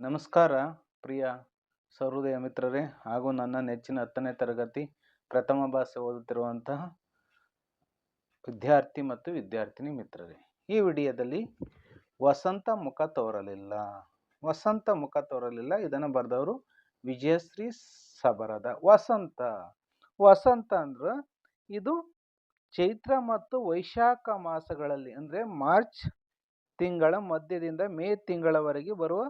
ನಮಸ್ಕಾರ ಪ್ರಿಯ ಸಹೃದಯ ಮಿತ್ರರೇ ಹಾಗೂ ನನ್ನ ನೆಚ್ಚಿನ ಹತ್ತನೇ ತರಗತಿ ಪ್ರಥಮ ಭಾಷೆ ಓದುತ್ತಿರುವಂತಹ ವಿದ್ಯಾರ್ಥಿ ಮತ್ತು ವಿದ್ಯಾರ್ಥಿನಿ ಮಿತ್ರರೇ. ಈ ವಿಡಿಯೋದಲ್ಲಿ ವಸಂತ ಮುಖ ತೋರಲಿಲ್ಲ. ವಸಂತ ಮುಖ ತೋರಲಿಲ್ಲ. ಇದನ್ನು ಬರೆದವರು ವಿಜಯಶ್ರೀ ಸಬರದ ವಸಂತ. ವಸಂತ ಅಂದ್ರೆ ಇದು ಚೈತ್ರ ಮತ್ತು ವೈಶಾಖ ಮಾಸಗಳಲ್ಲಿ ಅಂದರೆ ಮಾರ್ಚ್ ತಿಂಗಳ ಮಧ್ಯದಿಂದ ಮೇ ತಿಂಗಳವರೆಗೆ ಬರುವ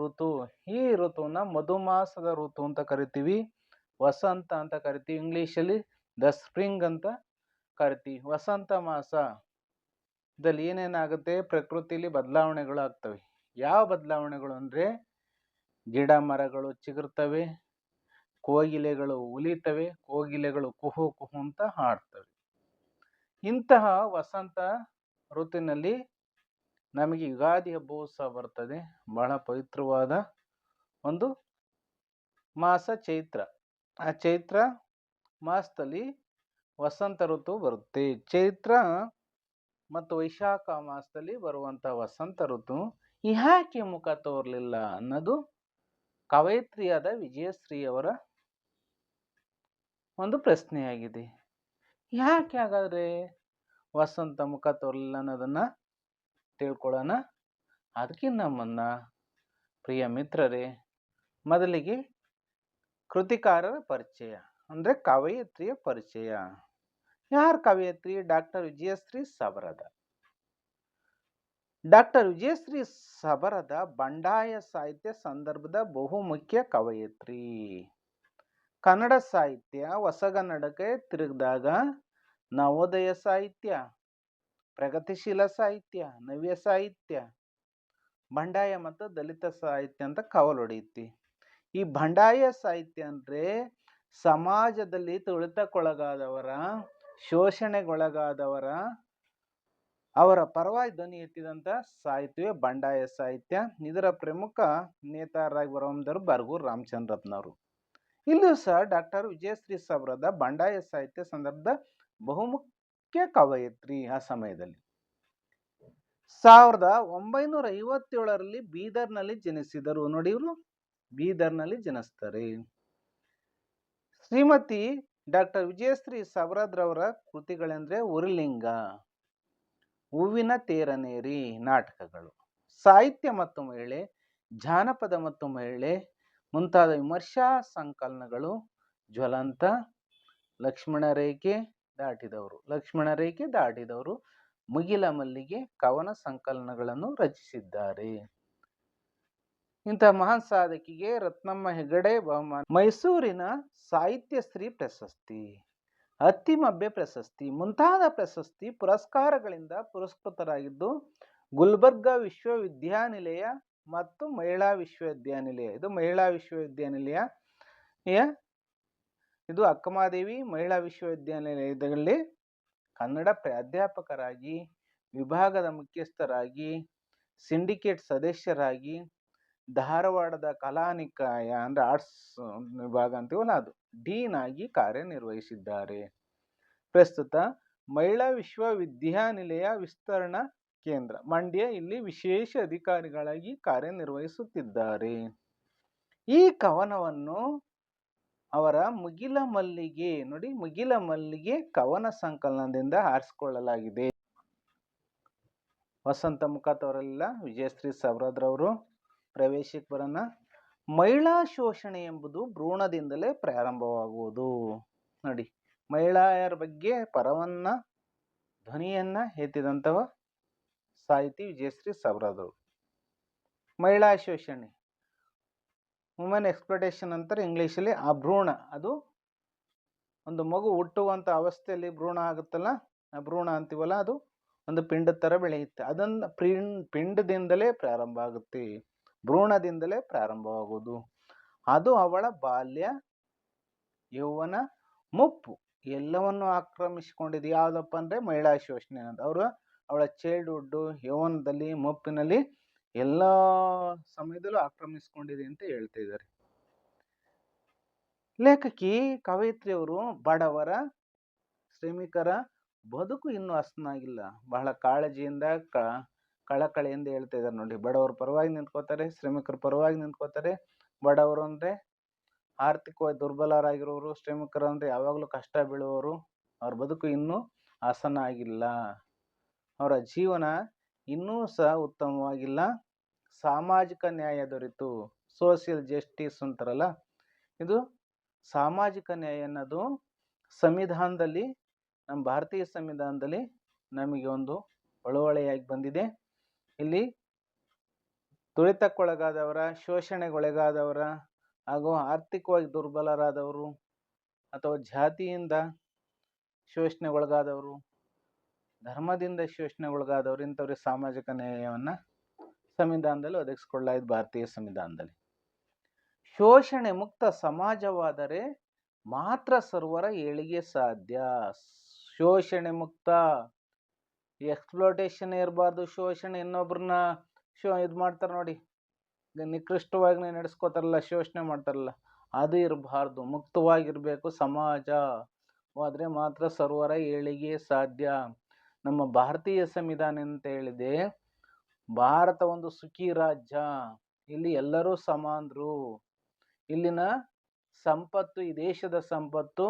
ಋತು. ಈ ಋತುವನ್ನ ಮಧುಮಾಸದ ಋತು ಅಂತ ಕರಿತೀವಿ. ವಸಂತ ಅಂತ ಕರಿತೀವಿ ಇಂಗ್ಲೀಷಲ್ಲಿ. ದ ಸ್ಪ್ರಿಂಗ್ ಅಂತ ಕರಿತೀವಿ. ವಸಂತ ಮಾಸ. ಇದರಲ್ಲಿ ಏನೇನಾಗುತ್ತೆ ಪ್ರಕೃತಿಲಿ ಬದಲಾವಣೆಗಳು ಆಗ್ತವೆ. ಯಾವ ಬದಲಾವಣೆಗಳು ಅಂದರೆ ಗಿಡ ಮರಗಳು ಚಿಗುರ್ತವೆ, ಕೋಗಿಲೆಗಳು ಉಲಿತವೆ, ಕೋಗಿಲೆಗಳು ಕುಹು ಕುಹು ಅಂತ ಹಾಡ್ತವೆ. ಇಂತಹ ವಸಂತ ಋತುವಿನಲ್ಲಿ ನಮಗೆ ಯುಗಾದಿ ಹಬ್ಬವು ಸಹ ಬರ್ತದೆ. ಬಹಳ ಪವಿತ್ರವಾದ ಒಂದು ಮಾಸ ಚೈತ್ರ. ಆ ಚೈತ್ರ ಮಾಸದಲ್ಲಿ ವಸಂತ ಋತು ಬರುತ್ತೆ. ಚೈತ್ರ ಮತ್ತು ವೈಶಾಖ ಮಾಸದಲ್ಲಿ ಬರುವಂಥ ವಸಂತ ಋತು ಯಾಕೆ ಮುಖ ತೋರಲಿಲ್ಲ ಅನ್ನೋದು ಕವಯಿತ್ರಿಯಾದ ವಿಜಯಶ್ರೀ ಅವರ ಒಂದು ಪ್ರಶ್ನೆಯಾಗಿದೆ. ಯಾಕೆ ಹಾಗಾದರೆ ವಸಂತ ಮುಖ ತೋರಲಿಲ್ಲ ಅನ್ನೋದನ್ನು ತಿಳ್ಕೊಳ್ಳೋಣ ಅದಕ್ಕಿಂತ ಮುನ್ನ ಪ್ರಿಯ ಮಿತ್ರರೇ, ಮೊದಲಿಗೆ ಕೃತಿಕಾರರ ಪರಿಚಯ, ಅಂದರೆ ಕವಯತ್ರಿಯ ಪರಿಚಯ. ಯಾರು ಕವಯಿತ್ರಿ? ಡಾಕ್ಟರ್ ವಿಜಯಶ್ರೀ ಸಬರದ ಡಾಕ್ಟರ್ ವಿಜಯಶ್ರೀ ಸಬರದ ಬಂಡಾಯ ಸಾಹಿತ್ಯ ಸಂದರ್ಭದ ಬಹುಮುಖ್ಯ ಕವಯಿತ್ರಿ. ಕನ್ನಡ ಸಾಹಿತ್ಯ, ಹೊಸಗನ್ನಡಕ್ಕೆ ತಿರುಗಿದಾಗ ನವೋದಯ ಸಾಹಿತ್ಯ ಪ್ರಗತಿಶೀಲ ಸಾಹಿತ್ಯ, ನವ್ಯ ಸಾಹಿತ್ಯ, ಬಂಡಾಯ ಮತ್ತು ದಲಿತ ಸಾಹಿತ್ಯ ಅಂತ ಕವಲೊಡೆಯುತ್ತಿ ಈ ಬಂಡಾಯ ಸಾಹಿತ್ಯ ಅಂದರೆ ಸಮಾಜದಲ್ಲಿ ತುಳಿತಕ್ಕೊಳಗಾದವರ, ಶೋಷಣೆಗೊಳಗಾದವರ, ಅವರ ಪರವಾಗಿ ಧ್ವನಿ ಎತ್ತಿದಂಥ ಸಾಹಿತ್ಯವೇ ಬಂಡಾಯ ಸಾಹಿತ್ಯ. ಇದರ ಪ್ರಮುಖ ನೇತಾರರಾಗಿ ಬರುವಂಥವ್ರು ಬರ್ಗೂರು ರಾಮಚಂದ್ರಪ್ಪನವರು. ಇಲ್ಲೂ ಸಹ ಡಾಕ್ಟರ್ ವಿಜಯಶ್ರೀ ಸಬರದ ಬಂಡಾಯ ಸಾಹಿತ್ಯ ಸಂದರ್ಭದ ಬಹುಮುಖ್ಯ ಕವಯಿತ್ರಿ ಆ ಸಮಯದಲ್ಲಿ. ಸಾವಿರದ ಒಂಬೈನೂರ ಐವತ್ತೇಳರಲ್ಲಿ ಬೀದರ್ನಲ್ಲಿ ಜನಿಸಿದರು. ನೋಡಿ ಇವರು, ಬೀದರ್ನಲ್ಲಿ ಜನಿಸ್ತಾರೆ. ಶ್ರೀಮತಿ ಡಾಕ್ಟರ್ ವಿಜಯಶ್ರೀ ಸವರದ್ರವರ ಕೃತಿಗಳೆಂದರೆ ಉರಿಲಿಂಗ ಹೂವಿನ ತೇರನೇರಿ ನಾಟಕಗಳು, ಸಾಹಿತ್ಯ ಮತ್ತು ಮಹಿಳೆ, ಜಾನಪದ ಮತ್ತು ಮಹಿಳೆ, ಮುಂತಾದ ವಿಮರ್ಶಾ ಸಂಕಲನಗಳು, ಜ್ವಲಂತ, ಲಕ್ಷ್ಮಣ ರೇಖೆ ದಾಟಿದವರು. ಲಕ್ಷ್ಮಣ ರೇಖೆ ದಾಟಿದವರು. ಮುಗಿಲ ಮಲ್ಲಿಗೆ ಕವನ ಸಂಕಲನಗಳನ್ನು ರಚಿಸಿದ್ದಾರೆ. ಇಂತಹ ಮಹಾನ್ ಸಾಧಕಿಗೆ ರತ್ನಮ್ಮ ಹೆಗಡೆ ಬಹುಮಾನ. ಮೈಸೂರಿನ ಸಾಹಿತ್ಯ ಶ್ರೀ ಪ್ರಶಸ್ತಿ ಅತ್ತಿಮಬ್ಬೆ ಪ್ರಶಸ್ತಿ, ಮುಂತಾದ ಪ್ರಶಸ್ತಿ ಪುರಸ್ಕಾರಗಳಿಂದ ಪುರಸ್ಕೃತರಾಗಿದ್ದು, ಗುಲ್ಬರ್ಗ ವಿಶ್ವವಿದ್ಯಾನಿಲಯ ಮತ್ತು ಮಹಿಳಾ ವಿಶ್ವವಿದ್ಯಾನಿಲಯ. ಇದು ಮಹಿಳಾ ವಿಶ್ವವಿದ್ಯಾನಿಲಯ ಇದು ಅಕ್ಕಮಾದೇವಿ ಮಹಿಳಾ ವಿಶ್ವವಿದ್ಯಾನಿಲಯದಲ್ಲಿ ಕನ್ನಡ ಪ್ರಾಧ್ಯಾಪಕರಾಗಿ, ವಿಭಾಗದ ಮುಖ್ಯಸ್ಥರಾಗಿ, ಸಿಂಡಿಕೇಟ್ ಸದಸ್ಯರಾಗಿ, ಧಾರವಾಡದ ಕಲಾನಿಕಾಯ ಅಂದರೆ ಆರ್ಟ್ಸ್ ವಿಭಾಗ ಅಂತೀವಲ್ಲ ಅದು ಡೀನ್ ಆಗಿ ಕಾರ್ಯನಿರ್ವಹಿಸಿದ್ದಾರೆ. ಪ್ರಸ್ತುತ ಮಹಿಳಾ ವಿಶ್ವವಿದ್ಯಾನಿಲಯ ವಿಸ್ತರಣಾ ಕೇಂದ್ರ, ಮಂಡ್ಯ ಇಲ್ಲಿ ವಿಶೇಷ ಅಧಿಕಾರಿಗಳಾಗಿ ಕಾರ್ಯನಿರ್ವಹಿಸುತ್ತಿದ್ದಾರೆ. ಈ ಕವನವನ್ನು ಅವರ ಮುಗಿಲ ಮಲ್ಲಿಗೆ, ನೋಡಿ ಮುಗಿಲ ಮಲ್ಲಿಗೆ ಕವನ ಸಂಕಲನದಿಂದ ಆರಿಸಿಕೊಳ್ಳಲಾಗಿದೆ ವಸಂತ ಮುಖಾತವರೆಲ್ಲ ವಿಜಯಶ್ರೀ ಸವರದ್ರವರು ಪ್ರವೇಶಕ್ಕೆ ಮಹಿಳಾ ಶೋಷಣೆ ಎಂಬುದು ಭ್ರೂಣದಿಂದಲೇ ಪ್ರಾರಂಭವಾಗುವುದು. ನೋಡಿ, ಮಹಿಳೆಯರ ಬಗ್ಗೆ ಪರವನ್ನ, ಧ್ವನಿಯನ್ನ ಎತ್ತಿದಂಥವ ಸಾಹಿತಿ ವಿಜಯಶ್ರೀ ಸವರದವರು ಮಹಿಳಾ ಶೋಷಣೆ. ವುಮೆನ್ ಎಕ್ಸ್ಪ್ಲೋಟೇಷನ್ ಅಂತಾರೆ ಇಂಗ್ಲೀಷಲ್ಲಿ. ಆ ಭ್ರೂಣ, ಅದು ಒಂದು ಮಗು ಹುಟ್ಟುವಂಥ ಅವಸ್ಥೆಯಲ್ಲಿ ಭ್ರೂಣ ಆಗುತ್ತಲ್ಲ, ಆ ಭ್ರೂಣ ಅಂತೀವಲ್ಲ, ಅದು ಒಂದು ಪಿಂಡದ ಥರ ಬೆಳೆಯುತ್ತೆ. ಅದನ್ನು ಪಿಂಡದಿಂದಲೇ ಪ್ರಾರಂಭ ಆಗುತ್ತೆ. ಭ್ರೂಣದಿಂದಲೇ ಪ್ರಾರಂಭವಾಗುವುದು ಅದು ಅವಳ ಬಾಲ್ಯ, ಯೌವನ ಮುಪ್ಪು. ಎಲ್ಲವನ್ನು ಆಕ್ರಮಿಸಿಕೊಂಡಿದ್ದು ಯಾವುದಪ್ಪ ಅಂದರೆ ಮಹಿಳಾ ಶೋಷಣೆ ಅಂತ ಅವರು ಅವಳ ಚೈಲ್ಡ್ಹುಡ್ಡು ಯೌವನದಲ್ಲಿ, ಮುಪ್ಪಿನಲ್ಲಿ ಎಲ್ಲ ಸಮಯದಲ್ಲೂ ಆಕ್ರಮಿಸಿಕೊಂಡಿದೆ ಅಂತ ಹೇಳ್ತಾ ಇದ್ದಾರೆ. ಲೇಖಕಿ ಕವಯಿತ್ರಿಯವರು ಬಡವರ, ಶ್ರಮಿಕರ ಬದುಕು ಇನ್ನೂ ಹಸನಾಗಿಲ್ಲ ಬಹಳ ಕಾಳಜಿಯಿಂದ ಕ, ಕಳಕಳಿಯಿಂದ ಹೇಳ್ತಾ ಇದ್ದಾರೆ ನೋಡಿ. ಬಡವರ ಪರವಾಗಿ ನಿಂತ್ಕೋತಾರೆ, ಶ್ರಮಿಕರು ಪರವಾಗಿ ನಿಂತ್ಕೋತಾರೆ. ಬಡವರು ಅಂದರೆ ಆರ್ಥಿಕವಾಗಿ ದುರ್ಬಲರಾಗಿರೋರು, ಶ್ರಮಿಕರು ಅಂದರೆ ಯಾವಾಗಲೂ ಕಷ್ಟ ಬೀಳುವವರು. ಅವ್ರ ಬದುಕು ಇನ್ನೂ ಹಸನಾಗಿಲ್ಲ ಅವರ ಜೀವನ ಇನ್ನೂ ಸಹ ಉತ್ತಮವಾಗಿಲ್ಲ. ಸಾಮಾಜಿಕ ನ್ಯಾಯ ದೊರೆತು. ಸೋಷಿಯಲ್ ಜಸ್ಟಿಸ್ ಅಂತಾರಲ್ಲ, ಇದು ಸಾಮಾಜಿಕ ನ್ಯಾಯ ಅನ್ನೋದು ಸಂವಿಧಾನದಲ್ಲಿ, ನಮ್ಮ ಭಾರತೀಯ ಸಂವಿಧಾನದಲ್ಲಿ ನಮಗೆ ಒಂದು ಒಳವಳೆಯಾಗಿ ಬಂದಿದೆ. ಇಲ್ಲಿ ತುಳಿತಕ್ಕೊಳಗಾದವರ, ಶೋಷಣೆಗೊಳಗಾದವರ ಹಾಗೂ ಆರ್ಥಿಕವಾಗಿ ದುರ್ಬಲರಾದವರು ಅಥವಾ ಜಾತಿಯಿಂದ ಶೋಷಣೆಗೊಳಗಾದವರು ಧರ್ಮದಿಂದ ಶೋಷಣೆಗೊಳಗಾದವರು ಇಂಥವ್ರಿಗೆ ಸಾಮಾಜಿಕ ನ್ಯಾಯವನ್ನು ಸಂವಿಧಾನದಲ್ಲಿ ಒದಗಿಸ್ಕೊಳ್ಳಾಯ್ತು ಭಾರತೀಯ ಸಂವಿಧಾನದಲ್ಲಿ. ಶೋಷಣೆ ಮುಕ್ತ ಸಮಾಜವಾದರೆ ಮಾತ್ರ ಸರ್ವರ ಏಳಿಗೆ ಸಾಧ್ಯ. ಶೋಷಣೆ ಮುಕ್ತ ಎಕ್ಸ್ಪ್ಲೋಟೇಷನ್ ಇರಬಾರ್ದು, ಶೋಷಣೆ ಇನ್ನೊಬ್ರನ್ನ ಶೋ ಇದು ಮಾಡ್ತಾರೆ ನೋಡಿ. ನಿಕೃಷ್ಟವಾಗಿ ನಡೆಸ್ಕೋತಾರಲ್ಲ, ಶೋಷಣೆ ಮಾಡ್ತಾರಲ್ಲ, ಅದು ಇರಬಾರ್ದು. ಮುಕ್ತವಾಗಿರಬೇಕು ಸಮಾಜ. ಮಾತ್ರ ಸರ್ವರ ಏಳಿಗೆ ಸಾಧ್ಯ. ನಮ್ಮ ಭಾರತೀಯ ಸಂವಿಧಾನ ಅಂತ ಹೇಳಿದೆ? ಭಾರತ ಒಂದು ಸುಖಿ ರಾಜ್ಯ. ಇಲ್ಲಿ ಎಲ್ಲರೂ ಸಮಾನರು ಇಲ್ಲಿನ ಸಂಪತ್ತು, ಈ ದೇಶದ ಸಂಪತ್ತು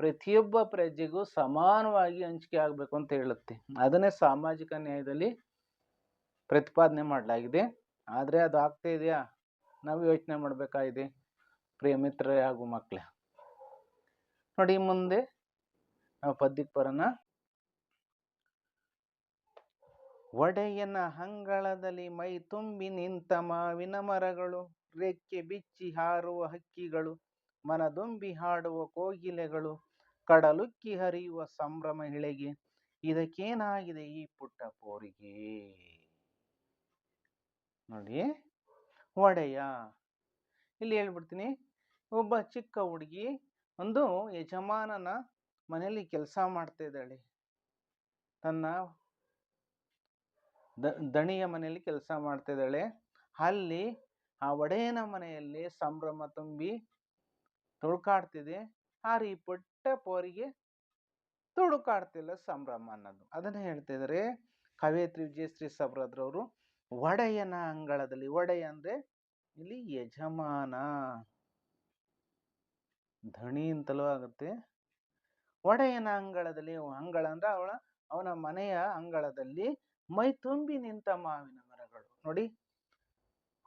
ಪ್ರತಿಯೊಬ್ಬ ಪ್ರಜೆಗೂ ಸಮಾನವಾಗಿ ಹಂಚಿಕೆ ಆಗಬೇಕು ಅಂತ ಹೇಳುತ್ತೆ. ಅದನ್ನೇ ಸಾಮಾಜಿಕ ನ್ಯಾಯದಲ್ಲಿ ಪ್ರತಿಪಾದನೆ ಮಾಡಲಾಗಿದೆ. ಆದರೆ ಅದು ಆಗ್ತಾ ಇದೆಯಾ? ನಾವು ಯೋಚನೆ ಮಾಡಬೇಕಾಗಿದೆ, ಪ್ರಿಯ ಮಿತ್ರರೇ ಹಾಗೂ ಮಕ್ಕಳೇ. ನೋಡಿ ಮುಂದೆ ನಾವು ಪದ್ಯಕ್ಕೆ ಬರೋಣ. ಒಡೆಯನ ಹಂಗಳದಲ್ಲಿ ಮೈ ತುಂಬಿ ನಿಂತ ಮಾವಿನ ಮರಗಳು, ರೆಕ್ಕೆ ಬಿಚ್ಚಿ ಹಾರುವ ಹಕ್ಕಿಗಳು, ಮನದುಂಬಿ ಹಾಡುವ ಕೋಗಿಲೆಗಳು, ಕಡಲುಕ್ಕಿ ಹರಿಯುವ ಸಂಭ್ರಮ ಹಿಳೆಗೆ ಇದಕ್ಕೇನಾಗಿದೆ ಈ ಪುಟ್ಟ ಪೋರಿಗೆ? ನೋಡಿ, ಒಡೆಯ. ಇಲ್ಲಿ ಹೇಳ್ಬಿಡ್ತೀನಿ, ಒಬ್ಬ ಚಿಕ್ಕ ಹುಡುಗಿ, ಒಂದು ಯಜಮಾನನ ಮನೆಯಲ್ಲಿ ಕೆಲಸ ಮಾಡ್ತಾ ಇದ್ದಾಳೆ. ತನ್ನ ದಣಿಯ ಮನೆಯಲ್ಲಿ ಕೆಲಸ ಮಾಡ್ತಾ ಇದ್ದಾಳೆ ಅಲ್ಲಿ ಆ ಒಡೆಯನ ಮನೆಯಲ್ಲಿ ಸಂಭ್ರಮ ತುಂಬಿ ತುಳುಕಾಡ್ತಿದೆ. ಆದ್ರೆ ಈ ಪುಟ್ಟ ಪೋರಿಗೆ ತುಳುಕಾಡ್ತಿಲ್ಲ ಸಂಭ್ರಮ ಅನ್ನೋದು. ಅದನ್ನ ಹೇಳ್ತಿದ್ರೆ ಇದ್ದಾರೆ ಕವಯತ್ರಿ ವಿಜಯಶ್ರೀ ಸಬ್ರದ್ರವರು ಒಡೆಯನ ಅಂಗಳದಲ್ಲಿ, ಒಡೆಯ ಅಂದ್ರೆ ಇಲ್ಲಿ ಯಜಮಾನ. ಧಣಿ ಅಂತಲೂ ಆಗುತ್ತೆ. ಒಡೆಯನ ಅಂಗಳದಲ್ಲಿ ಅಂಗಳ ಅಂದ್ರೆ ಅವಳ, ಅವನ ಮನೆಯ ಅಂಗಳದಲ್ಲಿ ಮೈ ತುಂಬಿ ನಿಂತ ಮಾವಿನ ಮರಗಳು. ನೋಡಿ.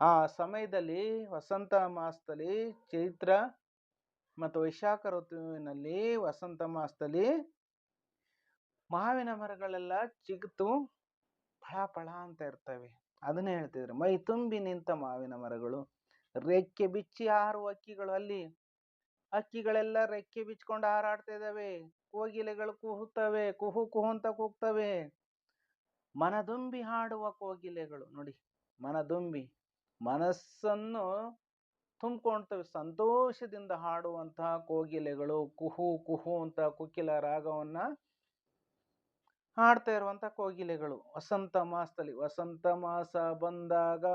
ಆ ಸಮಯದಲ್ಲಿ ವಸಂತ ಮಾಸದಲ್ಲಿ ಚೈತ್ರ ಮತ್ತು ವೈಶಾಖ ಋತುವಿನಲ್ಲಿ ವಸಂತ ಮಾಸದಲ್ಲಿ ಮಾವಿನ ಮರಗಳೆಲ್ಲ ಚಿಗುತು ಫಳ ಫಳ ಅಂತ ಇರ್ತವೆ. ಅದನ್ನ ಹೇಳ್ತಿದ್ರು. ಮೈ ತುಂಬಿ ನಿಂತ ಮಾವಿನ ಮರಗಳು. ರೆಕ್ಕೆ ಬಿಚ್ಚಿ ಹಾರುವ ಅಕ್ಕಿಗಳು ಅಲ್ಲಿ. ಅಕ್ಕಿಗಳೆಲ್ಲ ರೆಕ್ಕೆ ಬಿಚ್ಕೊಂಡು ಹಾರಾಡ್ತಾ ಇದ್ದಾವೆ. ಕೋಗಿಲೆಗಳು ಕೂಗುತ್ತವೆ. ಕುಹು ಕುಹು ಅಂತ ಕೂಗ್ತವೆ. ಮನದುಂಬಿ ಹಾಡುವ ಕೋಗಿಲೆಗಳು ನೋಡಿ ಮನದುಂಬಿ ಮನಸ್ಸನ್ನು ತುಂಬಿಕೊಳ್ತವೆ ಸಂತೋಷದಿಂದ ಹಾಡುವಂತಹ ಕೋಗಿಲೆಗಳು ಕುಹು ಕುಹು ಅಂತ ಕುಕ್ಕಿಲ ರಾಗವನ್ನ ಹಾಡ್ತಾ ಇರುವಂತ ಕೋಗಿಲೆಗಳು. ವಸಂತ ಮಾಸದಲ್ಲಿ ವಸಂತ ಮಾಸ ಬಂದಾಗ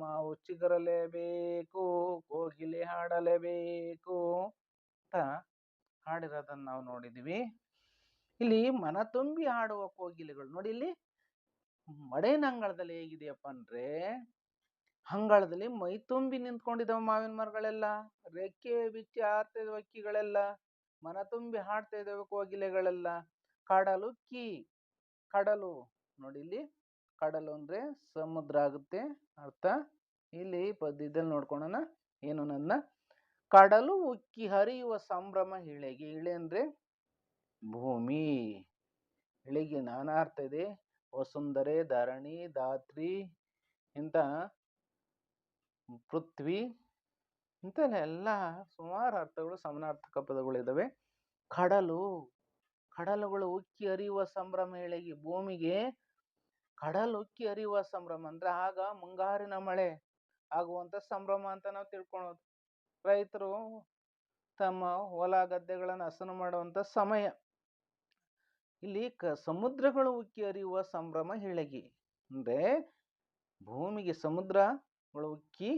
ಮಾವು ಚಿಗರಲೇಬೇಕು, ಕೋಗಿಲೆ ಹಾಡಲೇಬೇಕು ಅಂತ ಹಾಡಿರೋದನ್ನ ನಾವು ನೋಡಿದ್ವಿ. ಇಲ್ಲಿ ಮನ ತುಂಬಿ ಹಾಡುವ ಕೋಗಿಲೆಗಳು ನೋಡಿ ಇಲ್ಲಿ ಮಡೆನ ಅಂಗಳದಲ್ಲಿ ಹೇಗಿದೆಯಪ್ಪ ಅಂದ್ರೆ, ಅಂಗಳದಲ್ಲಿ ಮೈ ತುಂಬಿ ನಿಂತ್ಕೊಂಡಿದ್ದಾವೆ ಮಾವಿನ ಮರಗಳೆಲ್ಲ. ರೆಕ್ಕೆ, ಬಿಚ್ಚಿ ಹಾರ್ತಾ ಇದ್ದಾವೆ ಹಕ್ಕಿಗಳೆಲ್ಲ ಮನ ತುಂಬಿ ಹಾಡ್ತಾ ಇದ್ದಾವೆ ಕೋಗಿಲೆಗಳೆಲ್ಲ. ಕಡಲುಕ್ಕಿ ಕಡಲು ನೋಡಿ ಇಲ್ಲಿ. ಕಡಲು ಅಂದ್ರೆ ಸಮುದ್ರ ಆಗುತ್ತೆ ಅರ್ಥ. ಇಲ್ಲಿ ಪದ್ಯದಲ್ಲಿ ನೋಡ್ಕೊಳ್ಳೋಣ ಏನು ನನ್ನ? ಕಡಲು ಉಕ್ಕಿ ಹರಿಯುವ ಸಂಭ್ರಮ ಇಳೆಗೆ ಇಳೆ ಅಂದ್ರೆ ಭೂಮಿ. ಇಳೆಗೆ ನಾನಾ ಅರ್ಥ ಇದೆ. ವಸುಂಧರೆ, ಧರಣಿ, ಧಾತ್ರಿ ಇಂಥ ಪೃಥ್ವಿ ಇಂಥ ಎಲ್ಲ ಸುಮಾರು ಅರ್ಥಗಳು, ಸಮಾನಾರ್ಥಕ ಪದಗಳಿದ್ದಾವೆ ಕಡಲು, ಕಡಲುಗಳು ಉಕ್ಕಿ ಹರಿಯುವ ಸಂಭ್ರಮ ಹೇಳಿ ಭೂಮಿಗೆ ಕಡಲು ಉಕ್ಕಿ ಹರಿಯುವ ಸಂಭ್ರಮ ಅಂದ್ರೆ ಆಗ ಮುಂಗಾರಿನ ಮಳೆ ಆಗುವಂತ ಸಂಭ್ರಮ ಅಂತ ನಾವು ತಿಳ್ಕೊಳೋದು. ರೈತರು ತಮ್ಮ ಹೊಲ ಗದ್ದೆಗಳನ್ನು ಹಸನು ಮಾಡುವಂತ ಸಮಯ. ಇಲ್ಲಿ ಕ ಸಮುದ್ರಗಳು ಉಕ್ಕಿ ಹರಿಯುವ ಸಂಭ್ರಮ ಹೇಳಿಗೆ. ಅಂದ್ರೆ ಭೂಮಿಗೆ ಸಮುದ್ರಗಳು ಉಕ್ಕಿ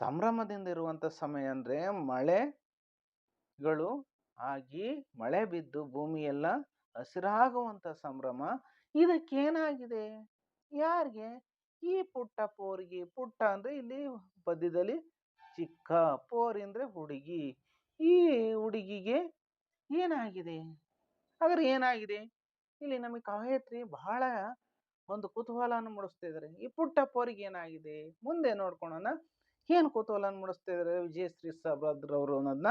ಸಂಭ್ರಮದಿಂದ ಇರುವಂತ ಸಮಯ ಅಂದ್ರೆ ಮಳೆಗಳು ಆಗಿ ಮಳೆ ಬಿದ್ದು ಭೂಮಿಯೆಲ್ಲ ಹಸಿರಾಗುವಂಥ ಸಂಭ್ರಮ. ಇದಕ್ಕೇನಾಗಿದೆ? ಯಾರಿಗೆ? ಈ ಪುಟ್ಟ ಪೋರಿಗೆ. ಪುಟ್ಟ ಅಂದ್ರೆ ಇಲ್ಲಿ ಪದ್ಯದಲ್ಲಿ ಚಿಕ್ಕ ಪೋರಿ ಅಂದ್ರೆ ಹುಡುಗಿ. ಈ ಹುಡುಗಿಗೆ ಏನಾಗಿದೆ? ಹಾಗಾದ್ರೆ ಏನಾಗಿದೆ? ಇಲ್ಲಿ ನಮಗೆ ಕವಯತ್ರಿ ಬಹಳ ಒಂದು ಕುತೂಹಲವನ್ನು ಮೂಡಿಸ್ತಾ ಇದ್ದಾರೆ ಈ ಪುಟ್ಟಪ್ಪ ಪೋರಿಗೆ ಏನಾಗಿದೆ? ಮುಂದೆ ನೋಡ್ಕೊಳೋಣ. ಏನು ಕುತೂಹಲ ಮೂಡಿಸ್ತಾ ಇದ್ದಾರೆ ವಿಜಯಶ್ರೀ ಸಬ್ರದ್ರವರು ಅನ್ನೋದನ್ನ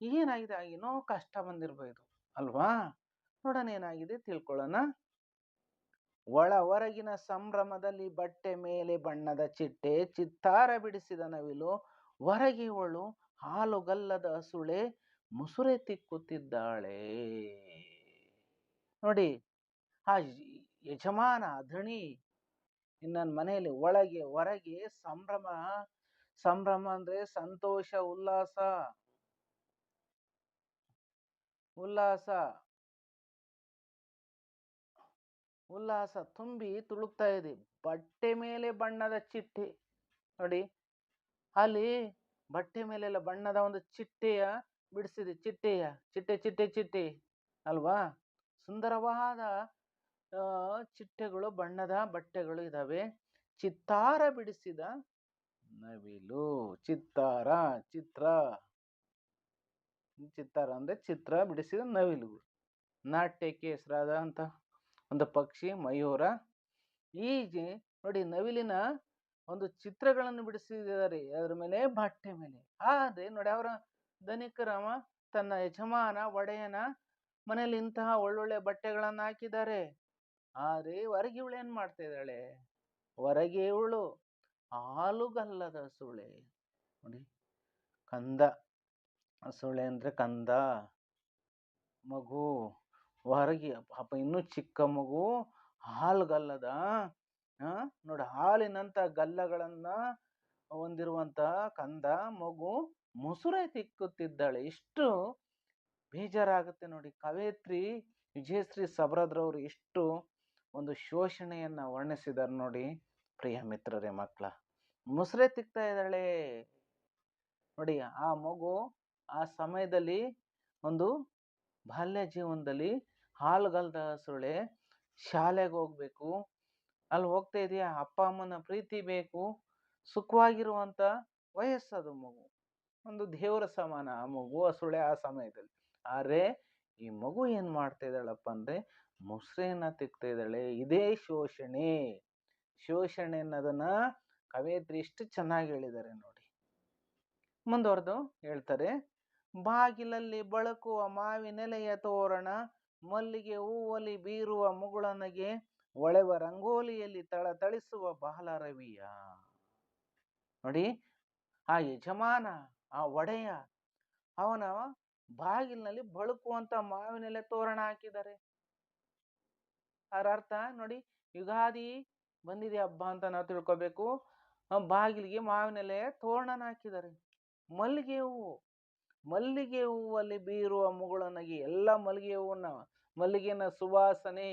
ಏನಾಗಿದೆ? ಏನೋ ಕಷ್ಟ ಬಂದಿರ್ಬೋದು, ಅಲ್ವಾ? ನೋಡೋಣ ಏನಾಗಿದೆ ತಿಳ್ಕೊಳ್ಳೋಣ ಒಳ ಹೊರಗಿನ ಸಂಭ್ರಮದಲ್ಲಿ ಬಟ್ಟೆ ಮೇಲೆ ಬಣ್ಣದ ಚಿಟ್ಟೆ, ಚಿತ್ತಾರ ಬಿಡಿಸಿದ ನವಿಲು, ಹೊರಗೆ ಒಳು ಹಾಲುಗಲ್ಲದ ಹಸುಳೆ, ಮುಸುರೆ ತಿಕ್ಕುತ್ತಿದ್ದಾಳೆ. ನೋಡಿ, ಆ ಯಜ- ಯಜಮಾನ ಧಣಿ ನನ್ನ ಮನೆಯಲ್ಲಿ ಒಳಗೆ, ಹೊರಗೆ ಸಂಭ್ರಮ ಸಂಭ್ರಮ ಅಂದ್ರೆ ಸಂತೋಷ, ಉಲ್ಲಾಸ. ಉಲ್ಲಾಸ. ಉಲ್ಲಾಸ ತುಂಬಿ ತುಳುಕ್ತಾ ಇದೆ ಬಟ್ಟೆ ಮೇಲೆ ಬಣ್ಣದ ಚಿಟ್ಟೆ. ನೋಡಿ, ಅಲ್ಲಿ ಬಟ್ಟೆ ಮೇಲೆಲ್ಲ ಬಣ್ಣದ ಒಂದು ಚಿಟ್ಟೆಯ, ಬಿಡಿಸಿದೆ ಚಿಟ್ಟೆಯ. ಚಿಟ್ಟೆ ಚಿಟ್ಟೆ ಚಿಟ್ಟೆ. ಅಲ್ವಾ? ಸುಂದರವಾದ ಚಿಟ್ಟೆಗಳು, ಬಣ್ಣದ ಬಟ್ಟೆಗಳು ಇದಾವೆ. ಚಿತ್ತಾರ ಬಿಡಿಸಿದ ನವಿಲು, ಚಿತ್ತಾರ, ಚಿತ್ರ. ಚಿತ್ತಾರ ಅಂದ್ರೆ ಚಿತ್ರ ಬಿಡಿಸಿದ ನವಿಲು. ನಾಟ್ಯಕ್ಕೆ ಹೆಸರಾದ ಅಂತ ಒಂದು ಪಕ್ಷಿ, ಮಯೂರ. ಈ ನೋಡಿ ನವಿಲಿನ ಒಂದು ಚಿತ್ರಗಳನ್ನು ಬಿಡಿಸಿದ್ದಾರೆ. ಅದರ ಮೇಲೆ ಬಟ್ಟೆ ಮೇಲೆ. ಆದ್ರೆ ನೋಡಿ ಅವರ ಧನಿಕರಮ ತನ್ನ ಯಜಮಾನ, ಒಡೆಯನ ಮನೇಲಿ ಇಂತಹ ಒಳ್ಳೊಳ್ಳೆ ಬಟ್ಟೆಗಳನ್ನು ಹಾಕಿದ್ದಾರೆ. ಆದರೆ ಹೊರಗೆ ಇವಳು ಏನು ಮಾಡ್ತಾ ಇದ್ದಾಳೆ? ಹೊರಗೆ ಇವಳು ಹಾಲುಗಲ್ಲದ ಸುಳೆ. ನೋಡಿ, ಕಂದ. ಸುಳೆ ಅಂದ್ರೆ ಕಂದ. ಮಗು, ಹೊರಗೆ ಪಾಪ ಇನ್ನೂ ಚಿಕ್ಕ ಮಗು ಹಾಲುಗಲ್ಲದ ನೋಡಿ, ಹಾಲಿನಂತ ಗಲ್ಲಗಳನ್ನು ಹೊಂದಿರುವಂತಹ ಕಂದ, ಮಗು ಮುಸುರೆ ತಿಕ್ಕುತ್ತಿದ್ದಾಳೆ. ಇಷ್ಟು ಬೇಜಾರಾಗುತ್ತೆ ನೋಡಿ. ಕವಯತ್ರಿ ವಿಜಯಶ್ರೀ ಸಬರದ್ರವ್ರು ಎಷ್ಟು ಒಂದು ಶೋಷಣೆಯನ್ನು ವರ್ಣಿಸಿದ್ದಾರೆ ನೋಡಿ ಪ್ರಿಯ ಮಿತ್ರರೇ, ಮಕ್ಕಳ. ಮುಸ್ರೆ ತಿಕ್ತಾ ಇದ್ದಾಳೆ. ನೋಡಿ, ಆ ಮಗು ಆ ಸಮಯದಲ್ಲಿ ಒಂದು ಬಾಲ್ಯ ಜೀವನದಲ್ಲಿ ಹಾಲುಗಲ್ದ ಸುಳೆ ಶಾಲೆಗೆ ಹೋಗ್ಬೇಕು. ಅಲ್ಲಿ ಹೋಗ್ತಾ ಇದೆಯಾ? ಅಪ್ಪ, ಅಮ್ಮನ ಪ್ರೀತಿ ಬೇಕು. ಸುಖವಾಗಿರುವಂತ ವಯಸ್ಸದು ಮಗು. ಒಂದು ದೇವರ ಸಮಾನ ಆ ಮಗು ಆ ಸುಳೆ ಆ ಸಮಯದಲ್ಲಿ. ಆದ್ರೆ ಈ ಮಗು ಏನು ಮಾಡ್ತಾ ಇದ್ದಾಳಪ್ಪ ಅಂದ್ರೆ ಮುಸ್ರೆಯನ್ನ ತಿಕ್ತಾ ಇದ್ದಾಳೆ. ಇದೇ ಶೋಷಣೆ. ಶೋಷಣೆ ಅನ್ನೋದನ್ನ ಕವಯತ್ರಿ ಎಷ್ಟು ಚೆನ್ನಾಗಿ ಹೇಳಿದ್ದಾರೆ ನೋಡಿ. ಮುಂದುವರೆದು ಹೇಳ್ತಾರೆ, ಬಾಗಿಲಲ್ಲಿ ಬಳಕುವ ಮಾವಿನೆಲೆಯ ತೋರಣ, ಮಲ್ಲಿಗೆ ಹೂವಲಿ ಬೀರುವ ಮುಗುಳನಗೆ ಒಳೆವ ರಂಗೋಲಿಯಲ್ಲಿ ತಳತಳಿಸುವ ಬಾಲರವಿಯ ನೋಡಿ, ಆ ಯಜಮಾನ, ಆ ಒಡೆಯ, ಅವನ ಬಾಗಿಲಿನಲ್ಲಿ ಬಳುಕುವಂತ ಮಾವಿನೆಲೆ ತೋರಣ ಹಾಕಿದ್ದಾರೆ. ಅದರ ಅರ್ಥ? ನೋಡಿ, ಯುಗಾದಿ ಬಂದಿದೆ ಹಬ್ಬ ಅಂತ ನಾವು ತಿಳ್ಕೊಬೇಕು. ಬಾಗಿಲಿಗೆ ಮಾವಿನ ಎಲೆ ತೋರಣನ ಹಾಕಿದ್ದಾರೆ. ಮಲ್ಲಿಗೆ ಹೂವು, ಮಲ್ಲಿಗೆ ಹೂವಲ್ಲಿ ಬೀರುವ ಮುಗುಳನಗಿ, ಎಲ್ಲ ಮಲ್ಲಿಗೆ ಹೂವನ್ನ, ಮಲ್ಲಿಗೆನ ಸುವಾಸನೆ,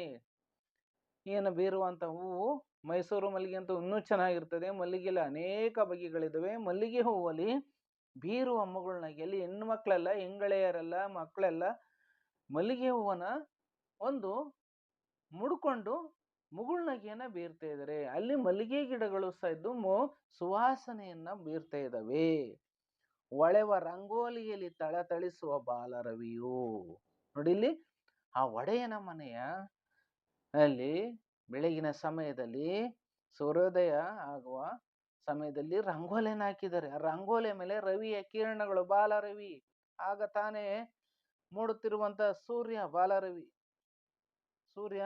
ಏನು ಬೀರುವಂತ ಹೂವು ಮೈಸೂರು ಮಲ್ಲಿಗೆ ಅಂತೂ ಇನ್ನೂ ಚೆನ್ನಾಗಿರ್ತದೆ. ಮಲ್ಲಿಗೆಯಲ್ಲಿ ಅನೇಕ ಬಗೆಗಳಿದ್ದಾವೆ. ಮಲ್ಲಿಗೆ ಹೂವಲ್ಲಿ ಬೀರುವ ಅಮ್ಮಗಳನ್ನ ಎಲ್ಲಿ ಹೆಣ್ಣು ಮಕ್ಕಳೆಲ್ಲ ಹೆಂಗಳೆಯರೆಲ್ಲ, ಮಕ್ಕಳೆಲ್ಲ ಮಲ್ಲಿಗೆ ಹೂವನ ಒಂದು ಮುಡ್ಕೊಂಡು ಮುಗುಳ್ನಗೆಯನ್ನ ಬೀರ್ತಾ ಇದ್ದಾರೆ ಅಲ್ಲಿ ಮಲ್ಲಿಗೆ ಗಿಡಗಳು ಸಹ ಇದ್ದು ಸುವಾಸನೆಯನ್ನ ಬೀರ್ತಾ ಇದ್ದಾವೆ ಒಳೆವ ರಂಗೋಲಿಯಲ್ಲಿ ತಳತಳಿಸುವ ಬಾಲರವಿಯು. ನೋಡಿ ಇಲ್ಲಿ, ಆ ಒಡೆಯನ ಮನೆಯ ಅಲ್ಲಿ ಬೆಳಗಿನ ಸಮಯದಲ್ಲಿ ಸೂರ್ಯೋದಯ ಆಗುವ ಸಮಯದಲ್ಲಿ ರಂಗೋಲಿಯನ್ನು ಹಾಕಿದ್ದಾರೆ. ಆ ರಂಗೋಲಿಯ ಮೇಲೆ ರವಿಯ ಕಿರಣಗಳು, ಬಾಲರವಿ. ಆಗ ತಾನೇ ಮೂಡುತ್ತಿರುವಂತ ಸೂರ್ಯ, ಬಾಲರವಿ. ಸೂರ್ಯ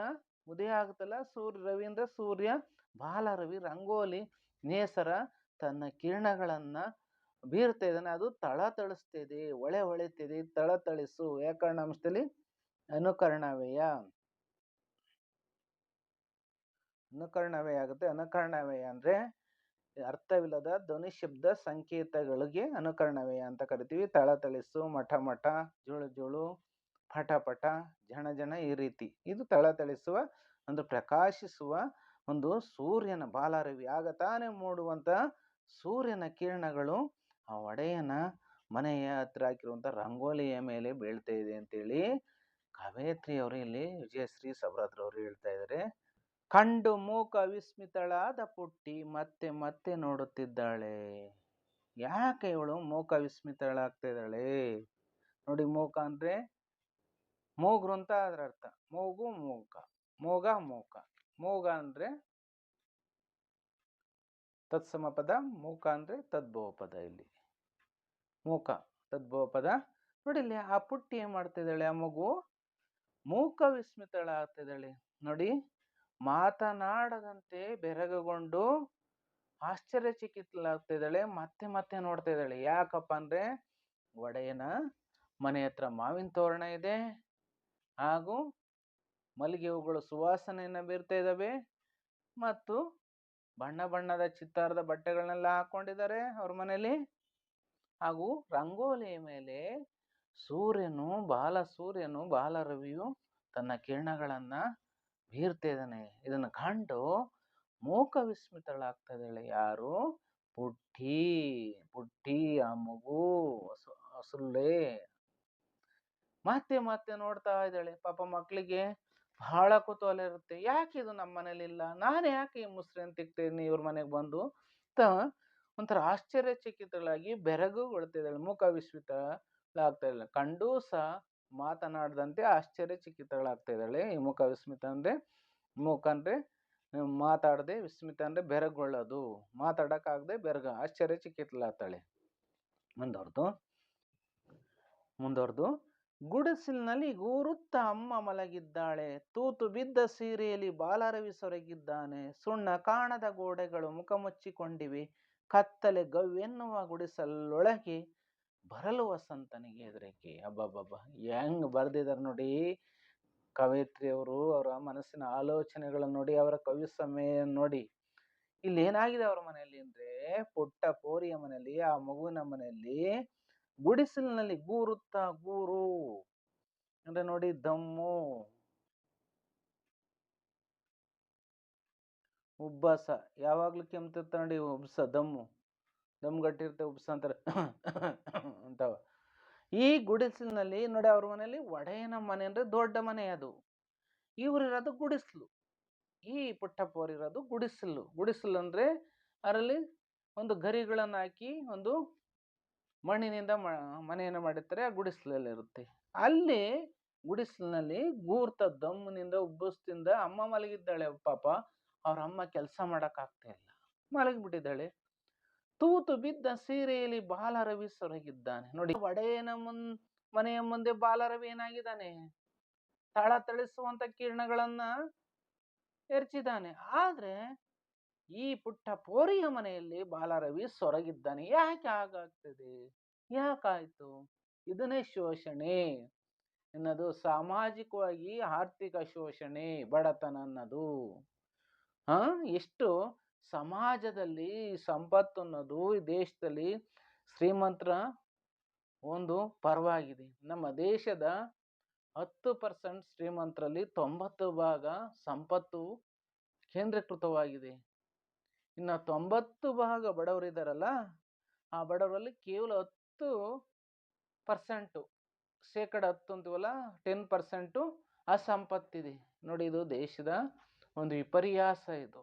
ಉದಯ ಆಗುತ್ತಲ್ಲ, ಸೂರ್ಯ ರವಿ ಸೂರ್ಯ, ಬಾಲರವಿ, ರಂಗೋಲಿ, ನೇಸರ ತನ್ನ ಕಿರಣಗಳನ್ನ ಬೀರ್ತಾ ಇದ್ದಾನೆ. ಅದು ತಳತಳಿಸ್ತಿದೆ ಒಳೆ ಹೊಳಿತಿದೆ ತಳತಳಿಸು ವ್ಯಾಕರಣಾಂಶದಲ್ಲಿ ಅನುಕರಣವ್ಯಯ. ಅನುಕರಣವ್ಯಯ ಆಗುತ್ತೆ. ಅನುಕರಣವ್ಯಯ ಅಂದ್ರೆ ಅರ್ಥವಿಲ್ಲದ ಧ್ವನಿ ಶಬ್ದ ಸಂಕೇತಗಳಿಗೆ ಅನುಕರಣವೇ ಅಂತ ಕರಿತೀವಿ. ತಳತಳಿಸು ಮಠ ಮಠ ಜುಳು ಜುಳು ಪಟ ಪಟ ಜನ ಜನ ಈ ರೀತಿ. ಇದು ತಳತಳಿಸುವ ಒಂದು ಪ್ರಕಾಶಿಸುವ ಒಂದು ಸೂರ್ಯನ ಬಾಲಾರವಿ. ಆಗ ತಾನೇ ಮೂಡುವಂತ ಸೂರ್ಯನ ಕಿರಣಗಳು ಆ ಒಡೆಯನ ಮನೆಯ ಹತ್ರ ಹಾಕಿರುವಂತ ರಂಗೋಲಿಯ ಮೇಲೆ ಬೀಳ್ತಾ ಇದೆ ಅಂತೇಳಿ ಕವಯತ್ರಿ ಅವರು ಇಲ್ಲಿ ವಿಜಯಶ್ರೀ ಸಬ್ರಾದ್ರ ಅವರು ಹೇಳ್ತಾ ಇದ್ದಾರೆ ಕಂಡು ಮೂಕ ವಿಸ್ಮಿತಳಾದ ಪುಟ್ಟಿ ಮತ್ತೆ ಮತ್ತೆ ನೋಡುತ್ತಿದ್ದಾಳೆ. ಯಾಕೆ ಇವಳು ಮೂಕ ವಿಸ್ಮಿತಳಾಗ್ತಿದ್ದಾಳೆ? ನೋಡಿ ಮೂಕ ಅಂದ್ರೆ ಮೂಗ್ರು ಅಂತ ಅದ್ರ ಅರ್ಥ. ಮೂಗು ಮೂಕ ಮೂಗ ಮೂಕ. ಮೂಗ ಅಂದ್ರೆ ತತ್ಸಮ ಪದ ಮೂಕ ಅಂದ್ರೆ ತದ್ಭವ ಪದ ಇಲ್ಲಿ. ಮೂಕ ತದ್ಭವ ಪದ ನೋಡಿ ಇಲ್ಲಿ ಆ ಪುಟ್ಟಿ ಏನ್ ಮಾಡ್ತಿದ್ದಾಳೆ ಆ ಮಗು? ಮೂಕ ವಿಸ್ಮಿತಳಾಗ್ತಿದ್ದಾಳೆ. ನೋಡಿ. ಮಾತನಾಡದಂತೆ ಬೆರಗುಗೊಂಡು ಆಶ್ಚರ್ಯಚಕಿತಳಾಗ್ತಿದ್ದಾಳೆ, ಮತ್ತೆ ಮತ್ತೆ ನೋಡ್ತಾ ಇದ್ದಾಳೆ ಯಾಕಪ್ಪ ಅಂದ್ರೆ, ಒಡೆಯನ ಮನೆ ಹತ್ರ ಮಾವಿನ ತೋರಣ ಇದೆ. ಹಾಗೂ ಮಲ್ಲಿಗೆ ಹೂಗಳು ಸುವಾಸನೆಯನ್ನು ಬೀರ್ತಾ ಇದ್ದಾವೆ. ಮತ್ತು ಬಣ್ಣ ಬಣ್ಣದ ಚಿತ್ತಾರದ ಬಟ್ಟೆಗಳನ್ನೆಲ್ಲ ಹಾಕೊಂಡಿದ್ದಾರೆ ಅವ್ರ ಮನೇಲಿ. ಹಾಗೂ ರಂಗೋಲಿಯ ಮೇಲೆ ಸೂರ್ಯನು, ಬಾಲ ಸೂರ್ಯನು, ಬಾಲ ರವಿಯು ತನ್ನ ಕಿರಣಗಳನ್ನ ಬೀರ್ತಾ ಇದ್ದಾನೆ. ಇದನ್ನು ಕಂಡು ಮೂಕ ವಿಸ್ಮಿತಳಾಗ್ತಾ ಇದ್ದಾಳೆ ಯಾರು? ಪುಟ್ಟಿ ಪುಟ್ಟಿ ಆ ಮಗು, ಹಸು ಹಸುಲ್ಲೆ ಮತ್ತೆ ಮತ್ತೆ ನೋಡ್ತಾ ಇದ್ದಾಳೆ. ಪಾಪ ಮಕ್ಕಳಿಗೆ ಬಹಳ ಕುತೂಹಲ ಇರುತ್ತೆ. ಯಾಕೆ ಇದು ನಮ್ಮ ಮನೇಲಿ ಇಲ್ಲ? ನಾನು ಯಾಕೆ ಈ ಮುಸ್ರಿಯನ್ನು ತಿಕ್ತೀನಿ ಇವ್ರ ಮನೆಗೆ ಬಂದು ಅಂತ ಒಂಥರ ಆಶ್ಚರ್ಯಚಕಿತಳಾಗಿ ಬೆರಗುಗೊಳ್ತಿದ್ದಾಳೆ ಮೂಕ ವಿಸ್ಮಿತಳಾಗ್ತಾ ಇದ್ದಾಳೆ. ಕಂಡು ಸಹ ಮಾತನಾಡದಂತೆ ಆಶ್ಚರ್ಯಚಕಿತಳಾಗ್ತಾ ಇದ್ದಾಳೆ. ಈ ಮುಖ ವಿಸ್ಮಿತ ಅಂದ್ರೆ ಮಾತಾಡದೆ ವಿಸ್ಮಿತ ಅಂದ್ರೆ ಬೆರಗೊಳ್ಳೋದು. ಮಾತಾಡೋಕ್ಕಾಗದೆ ಬೆರಗ, ಆಶ್ಚರ್ಯಚಕಿತಳಾಗ್ತಾಳೆ. ಮುಂದುವರೆದು. ಮುಂದುವರೆದು. ಗುಡಸಿಲ್ನಲ್ಲಿ ಗೂರುತ್ತ ಅಮ್ಮ ಮಲಗಿದ್ದಾಳೆ. ತೂತು ಬಿದ್ದ ಸೀರೆಯಲ್ಲಿ ಬಾಲರವಿ ಸೊರಗಿದ್ದಾನೆ. ಸುಣ್ಣ ಕಾಣದ ಗೋಡೆಗಳು ಮುಖ ಮುಚ್ಚಿಕೊಂಡಿವೆ. ಕತ್ತಲೆ ಗವ್ವೆನ್ನುವ ಗುಡಿಸಲೊಳಗೆ ಬರಲು ವಸಂತನಿಗೆ ಹೆದರಿಕೆ. ಅಬ್ಬಬ್ಬಬ್ಬ. ಹೆಂಗ್ ಬರ್ದಿದ್ದಾರೆ ನೋಡಿ. ಕವಯಿತ್ರಿಯವರು ಅವರ ಮನಸ್ಸಿನ ಆಲೋಚನೆಗಳನ್ನು ನೋಡಿ, ಅವರ ಕವಿ ಸಮಯ ನೋಡಿ. ಇಲ್ಲಿ ಏನಾಗಿದೆ ಅವರ ಮನೆಯಲ್ಲಿ ಅಂದ್ರೆ, ಪುಟ್ಟ ಪೋರಿಯ ಮನೆಯಲ್ಲಿ, ಆ ಮಗುವಿನ ಮನೆಯಲ್ಲಿ ಗುಡಿಸಲಿನಲ್ಲಿ ಗೂರುತ್ತಾ ಗೂರು. ಅಂದ್ರೆ ನೋಡಿ, ದಮ್ಮು. ಉಬ್ಬಸ. ಯಾವಾಗ್ಲೂ ಕೆಮ್ತಿರ್ತ ನೋಡಿ ಉಬ್ಸ ದಮ್ಮು. ದಮ್ ಗಟ್ಟಿರುತ್ತೆ ಉಬ್ಸ ಅಂತಾರೆ. ಅಂತವ. ಈ ಗುಡಿಸಲಿನಲ್ಲಿ ನೋಡಿ ಅವ್ರ ಮನೆಯಲ್ಲಿ ಒಡೆಯನ ಮನೆ ಅಂದರೆ ದೊಡ್ಡ ಮನೆ ಅದು. ಇವ್ರಿರೋದು ಗುಡಿಸಲು. ಈ ಪುಟ್ಟಪ್ಪ ಅವರಿರೋದು ಗುಡಿಸಲು. ಗುಡಿಸಲು ಅಂದ್ರೆ ಅದರಲ್ಲಿ ಒಂದು ಗರಿಗಳನ್ನು ಹಾಕಿ ಒಂದು ಮಣ್ಣಿನಿಂದ ಮನೆಯನ್ನು ಮಾಡಿರ್ತಾರೆ, ಆ ಗುಡಿಸಲಲ್ಲಿರುತ್ತೆ. ಅಲ್ಲಿ ಗುಡಿಸಲಿನಲ್ಲಿ ಗೂರ್ತ ದಮ್ಮನಿಂದ, ಉಬ್ಬಸದಿಂದ ಅಮ್ಮ ಮಲಗಿದ್ದಾಳೆ ಪಾಪ. ಅವ್ರ ಅಮ್ಮ ಕೆಲಸ ಮಾಡೋಕ್ಕಾಗ್ತಾ ಇಲ್ಲ. ಮಲಗಿಬಿಟ್ಟಿದ್ದಾಳೆ. ತೂತು ಬಿದ್ದ ಸೀರೆಯಲ್ಲಿ ಬಾಲರವಿ ಸೊರಗಿದ್ದಾನೆ. ನೋಡಿ, ಒಡೆಯನ ಮುನ್, ಮನೆಯ ಮುಂದೆ ಬಾಲರವಿ ಏನಾಗಿದ್ದಾನೆ ತಳ ತಳಿಸುವಂತ ಕಿರಣಗಳನ್ನ ಎರಚಿದ್ದಾನೆ. ಆದ್ರೆ, ಈ ಪುಟ್ಟ ಪೋರಿಯ ಮನೆಯಲ್ಲಿ ಬಾಲರವಿ ಸೊರಗಿದ್ದಾನೆ. ಯಾಕೆ ಹಾಗಾಗ್ತದೆ? ಯಾಕಾಯ್ತು? ಇದನ್ನೇ ಶೋಷಣೆ ಎನ್ನದು ಸಾಮಾಜಿಕವಾಗಿ ಆರ್ಥಿಕ ಶೋಷಣೆ ಬಡತನ ಅನ್ನೋದು. ಹ, ಎಷ್ಟು ಸಮಾಜದಲ್ಲಿ ಸಂಪತ್ತು ಅನ್ನೋದು ಈ ದೇಶದಲ್ಲಿ ಶ್ರೀಮಂತರ ಒಂದು ಪರವಾಗಿದೆ. ನಮ್ಮ ದೇಶದ ಹತ್ತು ಪರ್ಸೆಂಟ್ ಶ್ರೀಮಂತರಲ್ಲಿ ತೊಂಬತ್ತು ಭಾಗ ಸಂಪತ್ತು ಕೇಂದ್ರೀಕೃತವಾಗಿದೆ. ಇನ್ನು ತೊಂಬತ್ತು ಭಾಗ ಬಡವರಿದ್ದಾರಲ್ಲ ಆ ಬಡವರಲ್ಲಿ ಕೇವಲ ಹತ್ತು ಪರ್ಸೆಂಟು ಶೇಕಡ ಹತ್ತು ಅಂತೀವಲ್ಲ, ಟೆನ್ ಪರ್ಸೆಂಟು ಆ ಸಂಪತ್ತಿದೆ ನೋಡಿ ಇದು ದೇಶದ ಒಂದು ವಿಪರ್ಯಾಸ ಇದು.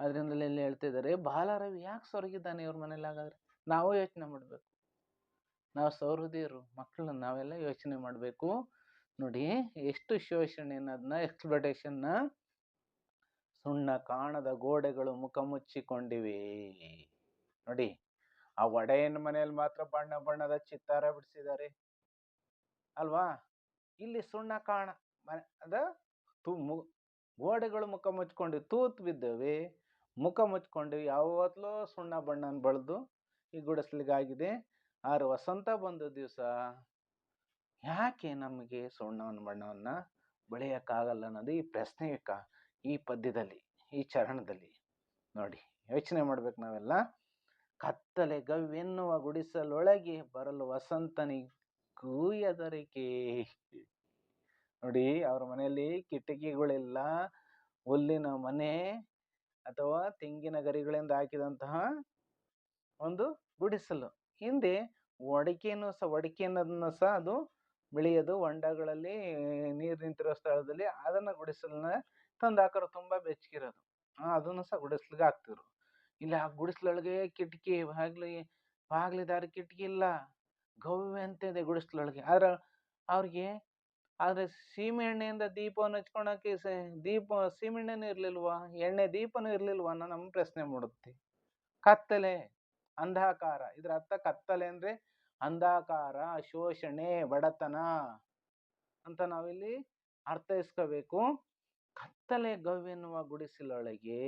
ಅದರಿಂದಲೇ ಇಲ್ಲಿ ಹೇಳ್ತಿದ್ದಾರೆ ಬಾಲರವಿ ಯಾಕೆ ಸೊರಗಿದ್ದಾನೆ ಇವ್ರ ಮನೇಲಿ ಹಾಗಾದ್ರೆ? ನಾವು ಯೋಚನೆ ಮಾಡಬೇಕು. ನಾವು ಸೌಹೃದಯರು ಮಕ್ಕಳನ್ನ ನಾವೆಲ್ಲ ಯೋಚನೆ ಮಾಡಬೇಕು. ನೋಡಿ, ಎಷ್ಟು ಶೋಷಣೆ ಅನ್ನೋದನ್ನ ಎಕ್ಸ್ಪ್ಲಟೇಷನ್ನ ಸುಣ್ಣ ಕಾಣದ ಗೋಡೆಗಳು ಮುಖ ಮುಚ್ಚಿಕೊಂಡಿವೆ. ನೋಡಿ, ಆ ಒಡೆಯನ ಮನೆಯಲ್ಲಿ ಮಾತ್ರ ಬಣ್ಣ ಬಣ್ಣದ ಚಿತ್ತಾರ ಬಿಡಿಸಿದ್ದಾರೆ. ಅಲ್ವಾ? ಇಲ್ಲಿ ಸುಣ್ಣ ಕಾಣ ಅದ ತು ಮು, ಗೋಡೆಗಳು ಮುಖ ಮುಚ್ಕೊಂಡು ತೂತ್ ಬಿದ್ದವೆ. ಮುಖ ಮುಚ್ಕೊಂಡು ಯಾವತ್ತಲೋ ಸುಣ್ಣ ಬಣ್ಣನ ಬಳಿದು ಈ ಗುಡಿಸ್ಲಿಗಾಗಿದೆ. ಆರು ವಸಂತ ಬಂದ ದಿವಸ ಯಾಕೆ ನಮಗೆ ಸುಣ್ಣವನ್ನು ಬಣ್ಣವನ್ನ ಬೆಳೆಯೋಕ್ಕಾಗಲ್ಲ ಅನ್ನೋದು ಈ ಪ್ರಶ್ನೆ ಈ ಪದ್ಯದಲ್ಲಿ, ಈ ಚರಣದಲ್ಲಿ. ನೋಡಿ, ಯೋಚನೆ ಮಾಡ್ಬೇಕು ನಾವೆಲ್ಲ. ಕತ್ತಲೆ ಗವ್ವೆನ್ನುವ ಗುಡಿಸಲೊಳಗೆ ಬರಲು ವಸಂತನಿಗೂ ಎದರಿಕೆ ನೋಡಿ, ಅವ್ರ ಮನೆಯಲ್ಲಿ ಕಿಟಕಿಗಳಿಲ್ಲ, ಹುಲ್ಲಿನ ಮನೆ ಅಥವಾ ತೆಂಗಿನ ಗರಿಗಳಿಂದ ಹಾಕಿದಂತಹ ಒಂದು ಗುಡಿಸಲು. ಹಿಂದೆ ಒಡಕೆಯನ್ನು ಸಹ ಒಡಕೆ ಅನ್ನೋದನ್ನ ಸಹ ಅದು ಬೆಳೆಯೋದು, ಹೊಂಡಗಳಲ್ಲಿ ನೀರು ನಿಂತಿರೋ ಸ್ಥಳದಲ್ಲಿ ಅದನ್ನ ಗುಡಿಸಲನ್ನ ತಂದು ಹಾಕೋರು ತುಂಬ ಬೆಚ್ಚಗಿರೋದು ಅದನ್ನು ಸಹ ಗುಡಿಸ್ಲಿಗೆ ಹಾಕ್ತಿದ್ರು. ಇಲ್ಲಿ, ಆ ಗುಡಿಸ್ಲೊಳಗೆ ಕಿಟಕಿ, ಬಾಗ್ಲಿ, ಬಾಗ್ಲಿದಾರ ಕಿಟಕಿ ಇಲ್ಲ. ಗವ್ಯ ಅಂತ ಇದೆ ಗುಡಿಸ್ಲೊಳಗೆ. ಆದ್ರೆ ಅವ್ರಿಗೆ ಆದರೆ ಸೀಮೆ ಎಣ್ಣೆಯಿಂದ ದೀಪವನ್ನು ಹಚ್ಕೊಳಕ್ಕೆ ಸ, ದೀಪ, ಸೀಮೆ ಎಣ್ಣೆನೂ ಇರಲಿಲ್ವಾ? ಎಣ್ಣೆ ದೀಪನೂ ಇರಲಿಲ್ವಾ ಅನ್ನೋ ನಮ್ಮ ಪ್ರಶ್ನೆ ಮೂಡುತ್ತೆ. ಕತ್ತಲೆ, ಅಂಧಕಾರ. ಇದರ ಅರ್ಥ ಕತ್ತಲೆ ಅಂದರೆ ಅಂಧಕಾರ, ಶೋಷಣೆ, ಬಡತನ ಅಂತ ನಾವಿಲ್ಲಿ ಅರ್ಥೈಸ್ಕೋಬೇಕು. ಕತ್ತಲೆ ಗವ್ವೆನ್ನುವ ಗುಡಿಸಿಲೊಳಗೆ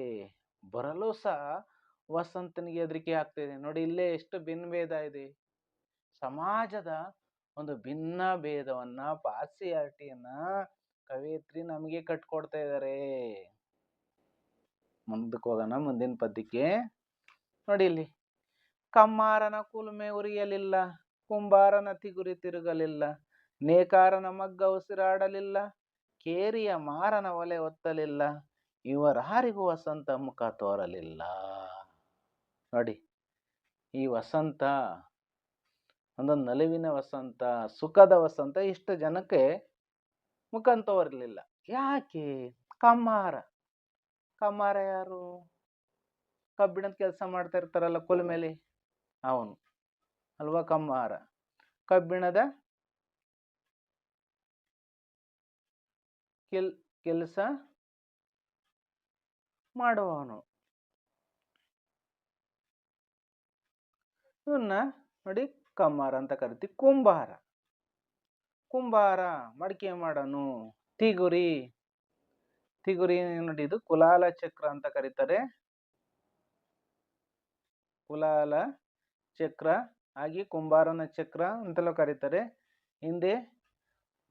ಬರಲು ಸಹ ವಸಂತನಿಗೆ ಹೆದರಿಕೆ ಆಗ್ತಿದೆ ನೋಡಿ ಇಲ್ಲೇ ಎಷ್ಟು ಭಿನ್ನಭೇದ ಇದೆ. ಸಮಾಜದ ಒಂದು ಭಿನ್ನ ಭೇದವನ್ನ ಪಾರ್ಸಿಯಾಲಿಟಿಯನ್ನ ಕವಿಯತ್ರಿ ನಮಗೆ ಕಟ್ಕೊಡ್ತಾ ಇದ್ದಾರೆ ಮುಂದಕ್ಕೆ ಹೋಗೋಣ, ಮುಂದಿನ ಪದ್ಯಕ್ಕೆ. ನೋಡಿ ಇಲ್ಲಿ. ಕಮ್ಮಾರನ ಕುಲುಮೆ ಉರಿಯಲಿಲ್ಲ, ಕುಂಬಾರನ ತಿಗುರಿ ತಿರುಗಲಿಲ್ಲ, ನೇಕಾರನ ಮಗ್ಗ ಉಸಿರಾಡಲಿಲ್ಲ, ಕೇರಿಯ ಮಾರನ ಒಲೆ ಒತ್ತಲಿಲ್ಲ, ಇವರಾರಿಗೂ ವಸಂತ ಮುಖ ತೋರಲಿಲ್ಲ. ನೋಡಿ, ಈ ವಸಂತ ಒಂದೊಂದು ನಲಿವಿನ ವಸಂತ, ಸುಖದ ವಸಂತ ಇಷ್ಟು ಜನಕ್ಕೆ ಮುಖ ತೋರಲಿಲ್ಲ ಯಾಕೆ? ಕಮ್ಮಾರ. ಕಮ್ಮಾರ ಯಾರು? ಕಬ್ಬಿಣದ ಕೆಲಸ ಮಾಡ್ತಾ ಇರ್ತಾರಲ್ಲ ಮೇಲೆ. ಅವನು. ಅಲ್ವಾ ಕಮ್ಮಾರ? ಕಬ್ಬಿಣದ ಕೆಲ್, ಕೆಲಸ ಮಾಡುವವನು. ಇವನ್ನ ನೋಡಿ ಕಮ್ಮಾರ ಅಂತ ಕರಿತೀವಿ. ಕುಂಬಾರ. ಕುಂಬಾರ ಮಡಿಕೆ ಮಾಡನು. ತಿಗುರಿ. ತಿಗುರಿ ನೋಡಿ ಇದು ಕುಲಾಲ ಚಕ್ರ ಅಂತ ಕರೀತಾರೆ. ಕುಲಾಲ ಚಕ್ರ ಹಾಗೆ ಕುಂಬಾರನ ಚಕ್ರ ಅಂತಲೂ ಕರೀತಾರೆ. ಹಿಂದೆ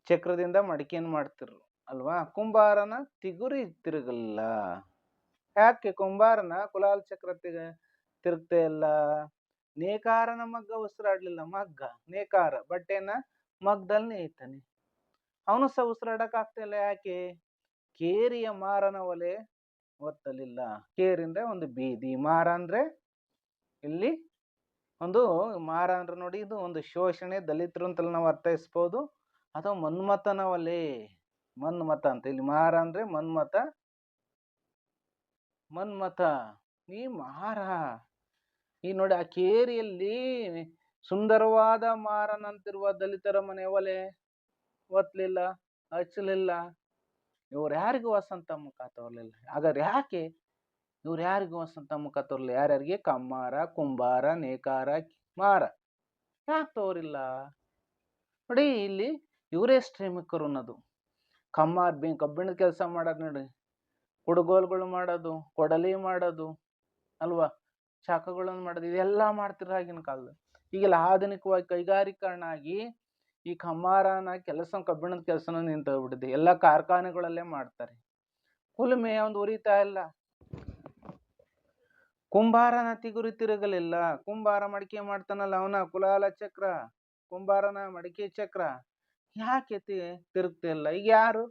ಚಕ್ರದಿಂದ ಮಡಿಕೆಯನ್ನು ಮಾಡ್ತಿರು ಅಲ್ವಾ? ಕುಂಬಾರನ ತಿಗುರಿ ತಿರುಗಲ್ಲ. ಯಾಕೆ ಕುಂಬಾರನ ಕುಲಾಲ ಚಕ್ರ ತಿರುಗ್ತಾ ಇಲ್ಲ? ನೇಕಾರನ ಮಗ್ಗ ಉಸಿರಾಡ್ಲಿಲ್ಲ ಮಗ್ಗ, ನೇಕಾರ. ಬಟ್ಟೆನ ಮಗ್ಗದಲ್ಲಿ ನೇಯ್ತಾನೆ. ಅವನು ಸಹ ಉಸಿರಾಡಕ್ ಆಗ್ತಾ ಇಲ್ಲ. ಯಾಕೆ? ಕೇರಿಯ ಮಾರನ ಒಲೆ ಒತ್ತಲಿಲ್ಲ. ಕೇರಿಂದ್ರೆ ಒಂದು ಬೀದಿ. ಮಾರ ಅಂದ್ರೆ ಇಲ್ಲಿ ಒಂದು ಮಾರ ಅಂದ್ರೆ ನೋಡಿ, ಇದು ಒಂದು ಶೋಷಣೆ, ದಲಿತರು ಅಂತಲ್ಲಿ ನಾವು ಅರ್ಥೈಸ್ಬೋದು. ಅಥವಾ ಮನ್ಮಥನ ಒಲೆ. ಮನ್ಮಥ ಅಂತ. ಇಲ್ಲಿ ಮಾರ ಅಂದ್ರೆ ಮನ್ಮಥ. ಮನ್ಮಥ. ಈ ಮಾರ. ಈ ನೋಡಿ ಆ ಕೇರಿಯಲ್ಲಿ ಸುಂದರವಾದ ಮಾರನಂತಿರುವ ದಲಿತರ ಮನೆ ಒಲೆ ಒತ್ತಲಿಲ್ಲ ಹಚ್ಚಲಿಲ್ಲ. ಇವ್ರು ಯಾರಿಗೂ ವಸಂತ ಮುಖ ತೋರ್ಲಿಲ್ಲ. ಹಾಗಾದ್ರೆ ಯಾಕೆ? ಇವ್ರು ಯಾರಿಗೂ ವಸಂತ ಮುಖ ತೋರ್ಲಿಲ್ಲ? ಯಾರ್ಯಾರಿಗೆ? ಕಮ್ಮಾರ, ಕುಂಬಾರ, ನೇಕಾರ ಮಾರ ಯಾಕೆ ತೋರಿಲ್ಲ? ನೋಡಿ ಇಲ್ಲಿ ಇವರೇ ಶ್ರೀಮಿಕರು ಅನ್ನೋದು. ಕಮ್ಮಾರ್ ಬಿ ಕಬ್ಬಿಣದ ಕೆಲಸ ಮಾಡೋದು ನೋಡಿ. ಕುಡುಗೋಲುಗಳು ಮಾಡೋದು, ಕೊಡಲಿ ಮಾಡೋದು, ಅಲ್ವಾ? ಶಾಖಗಳನ್ನು ಮಾಡೋದು. ಇದೆಲ್ಲ ಮಾಡ್ತಿರೋ ಆಗಿನ ಕಾಲದಲ್ಲಿ ಈಗೆಲ್ಲ ಆಧುನಿಕವಾಗಿ ಕೈಗಾರೀಕರಣ ಆಗಿ ಈ ಕಮ್ಮಾರನ ಕೆಲಸ, ಕಬ್ಬಿಣದ ಕೆಲಸನ ಬಿಟ್ಟಿದೆ ಎಲ್ಲ ಕಾರ್ಖಾನೆಗಳಲ್ಲೇ ಮಾಡ್ತಾರೆ. ಕುಲುಮೆ ಒಂದು ಉರಿತಾ ಇಲ್ಲ. ಕುಂಬಾರನ ತಿಗುರಿ ತಿರುಗಲಿಲ್ಲ. ಕುಂಬಾರ ಮಡಿಕೆ ಮಾಡ್ತಾನಲ್ಲ ಅವನ ಕುಲಾಲ ಚಕ್ರ. ಕುಂಬಾರನ ಮಡಿಕೆ ಚಕ್ರ. ಯಾಕೆ ತಿ ತಿರುಗ್ತಾ ಇಲ್ಲ? ಈಗ ಯಾರು?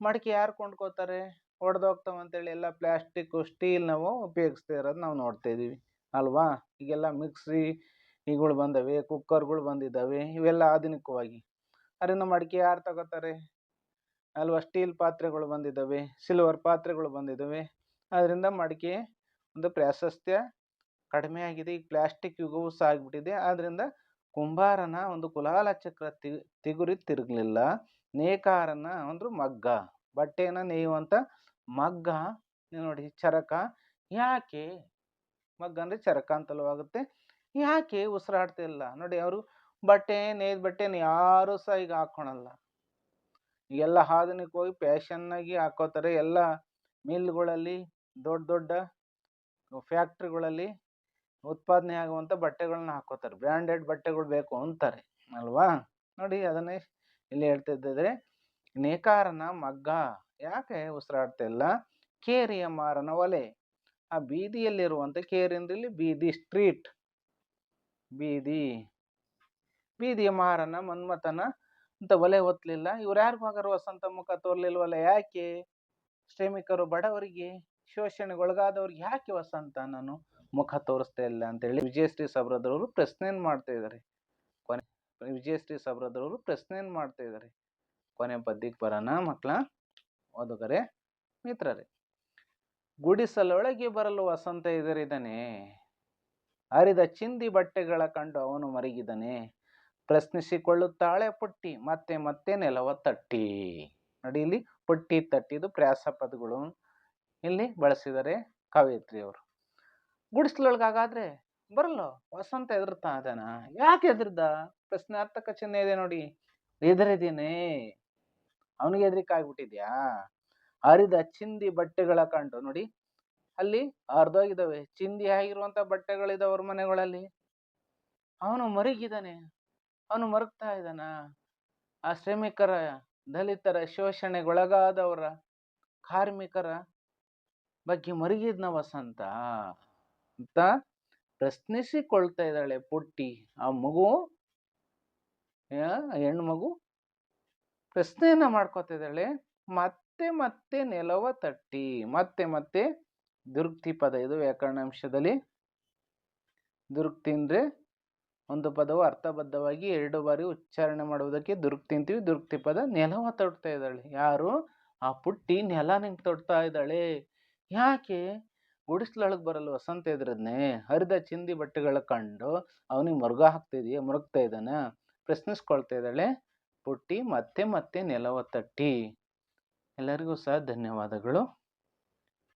ಮಡಿಕೆ ಯಾರು ಕೊಂಡ್ಕೋತಾರೆ ಒಡೆದೋಗ್ತಾವ ಅಂತೇಳಿ ಎಲ್ಲ ಪ್ಲಾಸ್ಟಿಕ್ ಸ್ಟೀಲ್ ನಾವು ಉಪಯೋಗಿಸ್ತಾ ಇರೋದು ನಾವು ನೋಡ್ತಾ ಇದ್ದೀವಿ. ಅಲ್ವಾ? ಈಗೆಲ್ಲ ಮಿಕ್ಸಿ ಇವುಗಳು ಬಂದವೆ ಕುಕ್ಕರ್ಗಳು ಬಂದಿದ್ದಾವೆ, ಇವೆಲ್ಲ ಆಧುನಿಕವಾಗಿ. ಅದರಿಂದ ಮಡಿಕೆ ಯಾರು ತಗೋತಾರೆ? ಅಲ್ವಾ? ಸ್ಟೀಲ್ ಪಾತ್ರೆಗಳು ಬಂದಿದ್ದಾವೆ ಸಿಲ್ವರ್ ಪಾತ್ರೆಗಳು ಬಂದಿದ್ದಾವೆ. ಅದರಿಂದ ಮಡಿಕೆ ಒಂದು ಪ್ರಾಶಸ್ತ್ಯ ಕಡಿಮೆ ಆಗಿದೆ. ಈಗ ಪ್ಲಾಸ್ಟಿಕ್ ಯುಗವು ಸಹ ಆಗ್ಬಿಟ್ಟಿದೆ ಆದ್ದರಿಂದ ಕುಂಬಾರನ ಒಂದು ಕುಲಾಲ ಚಕ್ರ ತಿ, ತಿಗುರಿ ತಿರುಗಲಿಲ್ಲ. ನೇಕಾರನ ಒಂದು ಮಗ್ಗ. ಬಟ್ಟೆನ ನೇಯುವಂಥ ಮಗ್ಗ ನೋಡಿ ಚರಕ, ಯಾಕೆ? ಮಗ್ಗ ಅಂದರೆ ಚರಕ ಅಂತಲೂ ಆಗುತ್ತೆ. ಯಾಕೆ ಉಸಿರಾಡ್ತಿಲ್ಲ ನೋಡಿ ಅವರು ಬಟ್ಟೆ ನೇಯ್ದ ಬಟ್ಟೆನ ಯಾರೂ ಸಹ ಈಗ ಹಾಕ್ಕೊಳಲ್ಲ ಎಲ್ಲ ಆಧುನಿಕವಾಗಿ ಫ್ಯಾಷನ್ನಾಗಿ ಹಾಕೋತಾರೆ. ಎಲ್ಲ ಮಿಲ್ಗಳಲ್ಲಿ, ದೊಡ್ಡ ದೊಡ್ಡ ಫ್ಯಾಕ್ಟ್ರಿಗಳಲ್ಲಿ ಉತ್ಪಾದನೆ ಆಗುವಂಥ ಬಟ್ಟೆಗಳನ್ನ ಹಾಕೋತಾರೆ. ಬ್ರ್ಯಾಂಡೆಡ್ ಬಟ್ಟೆಗಳು ಬೇಕು ಅಂತಾರೆ, ಅಲ್ವಾ? ನೋಡಿ ಅದನ್ನೇ ಇಲ್ಲಿ ಹೇಳ್ತಿದ್ದರೆ ನೇಕಾರನ ಮಗ್ಗ. ಯಾಕೆ ಉಸಿರಾಡ್ತಾ ಇಲ್ಲ? ಕೇರಿಯ ಮಾರನ ಒಲೆ. ಆ ಬೀದಿಯಲ್ಲಿರುವಂಥ ಕೇರಿ ಅಂದ್ರೆ ಇಲ್ಲಿ ಬೀದಿ ಸ್ಟ್ರೀಟ್ ಬೀದಿ. ಬೀದಿಯ ಮಾರನ ಮನ್ಮಥನ ಅಂತ ಒಲೆ ಹೊತ್ತಲಿಲ್ಲ. ಇವ್ರು ಯಾರಿಗೂ ಹೋಗರು ವಸಂತ ಮುಖ ತೋರ್ಲಿಲ್ವಲ್ಲ? ಯಾಕೆ? ಶ್ರಮಿಕರು ಬಡವರಿಗೆ, ಶೋಷಣೆಗೊಳಗಾದವ್ರಿಗೆ ಯಾಕೆ ವಸಂತ ನಾನು ಮುಖ ತೋರಿಸ್ತಾ ಇಲ್ಲ ಅಂತೇಳಿ ವಿಜಯಶ್ರೀ ಸಬ್ರದವರು ಪ್ರಶ್ನೆಯನ್ನು ಮಾಡ್ತಾ ಇದ್ದಾರೆ. ಕೊನೆ ವಿಜಯಶ್ರೀ ಸಬ್ರದವರು ಪ್ರಶ್ನೆಯನ್ನು ಮಾಡ್ತಾ ಇದ್ದಾರೆ. ಕೊನೆ ಪದ್ಯಕ್ಕೆ ಬರೋಣ ಮಕ್ಕಳ. ಓದುಗರೆ ಮಿತ್ರರೇ, ಗುಡಿಸಲೊಳಗೆ ಬರಲು ವಸಂತ ಎದುರಿದನೆ ಹರಿದ ಚಿಂದಿ ಬಟ್ಟೆಗಳ ಕಂಡು ಅವನು ಮರಗಿದನೆ, ಪ್ರಶ್ನಿಸಿಕೊಳ್ಳುತ್ತಾಳೆ ಪುಟ್ಟಿ, ಮತ್ತೆ ಮತ್ತೆ ನೆಲವ ತಟ್ಟಿ. ನೋಡಿ ಇಲ್ಲಿ ಪುಟ್ಟಿ ತಟ್ಟಿದು ಪ್ರಯಾಸ ಪದಗಳು. ಇಲ್ಲಿ ಬಳಸಿದರೆ ಕವಯಿತ್ರಿಯವರು. ಗುಡಿಸ್ಲೊಳಗಾಗಾದ್ರೆ ಬರಲ್ಲ ವಸಂತ ಎದುರ್ತಾ ಇದ್ದಾನ ಯಾಕೆ ಎದುರ್ದ ಪ್ರಶ್ನಾರ್ಥಕ ಚಿಹ್ನೆ ಇದೆ ನೋಡಿ. ಎದುರಿದೇನೆ ಅವನಿಗೆ ಹೆದರಿಕೆ ಆಗ್ಬಿಟ್ಟಿದ್ಯಾ? ಹರಿದ ಚಿಂದಿ ಬಟ್ಟೆಗಳ ಕಂಡು ನೋಡಿ, ಅಲ್ಲಿ ಹರಿದೋಗಿದ್ದಾವೆ ಚಿಂದಿ ಆಗಿರುವಂತ ಬಟ್ಟೆಗಳಿದಾವೆ ಅವ್ರ ಮನೆಗಳಲ್ಲಿ. ಅವನು ಮರುಗಿದಾನೆ. ಅವನು ಮರಗ್ತಾ ಇದ್ದಾನ? ಆ ಶ್ರಮಿಕರ ದಲಿತರ ಶೋಷಣೆಗೊಳಗಾದವರ ಕಾರ್ಮಿಕರ ಬಗ್ಗೆ ಮರಗಿದ್ನ ವಸಂತ. ಅಂತ ಪ್ರಶ್ನಿಸಿಕೊಳ್ತಾ ಇದ್ದಾಳೆ ಪುಟ್ಟಿ. ಆ ಮಗು ಹೆಣ್ಣು ಮಗು? ಪ್ರಶ್ನೆಯನ್ನ ಮಾಡ್ಕೋತಿದ್ದಾಳೆ. ಮತ್ತೆ ಮತ್ತೆ ನೆಲವ ತಟ್ಟಿ, ಮತ್ತೆ ಮತ್ತೆ ದುರುಕ್ತಿ ಪದ ಇದು ವ್ಯಾಕರಣಾಂಶದಲ್ಲಿ. ದುರುಕ್ತಿ ಅಂದ್ರೆ ಒಂದು ಪದವು ಅರ್ಥಬದ್ಧವಾಗಿ ಎರಡು ಬಾರಿ ಉಚ್ಚಾರಣೆ ಮಾಡುವುದಕ್ಕೆ ದುರುಕ್ತಿ ಅಂತೀವಿ. ದುರುಕ್ತಿ ಪದ ನೆಲವ ತೊಡ್ತಾ ಇದ್ದಾಳೆ. ಯಾರು? ಆ ಪುಟ್ಟಿ ನೆಲ ನಿಂಗೆ ತೊಡ್ತಾ ಇದ್ದಾಳೆ. ಯಾಕೆ? ಗುಡಿಸ್ಲೊಳಗೆ ಬರಲ್ಲ ವಸಂತ ಇದ್ರದ್ನೇ ಹರಿದ ಚಿಂದಿ ಬಟ್ಟೆಗಳ ಕಂಡು ಅವನಿಗೆ ಮರುಗ ಹಾಕ್ತಿದೀಯ? ಮುರುಗ್ತಾ ಇದ್ದಾನ? ಪ್ರಶ್ನಿಸ್ಕೊಳ್ತಾ ಇದ್ದಾಳೆ. ಪುಟ್ಟಿ ಮತ್ತೆ ಮತ್ತೆ ನೆಲವ ತಟ್ಟಿ ಎಲ್ಲರಿಗೂ ಸಹ ಧನ್ಯವಾದಗಳು.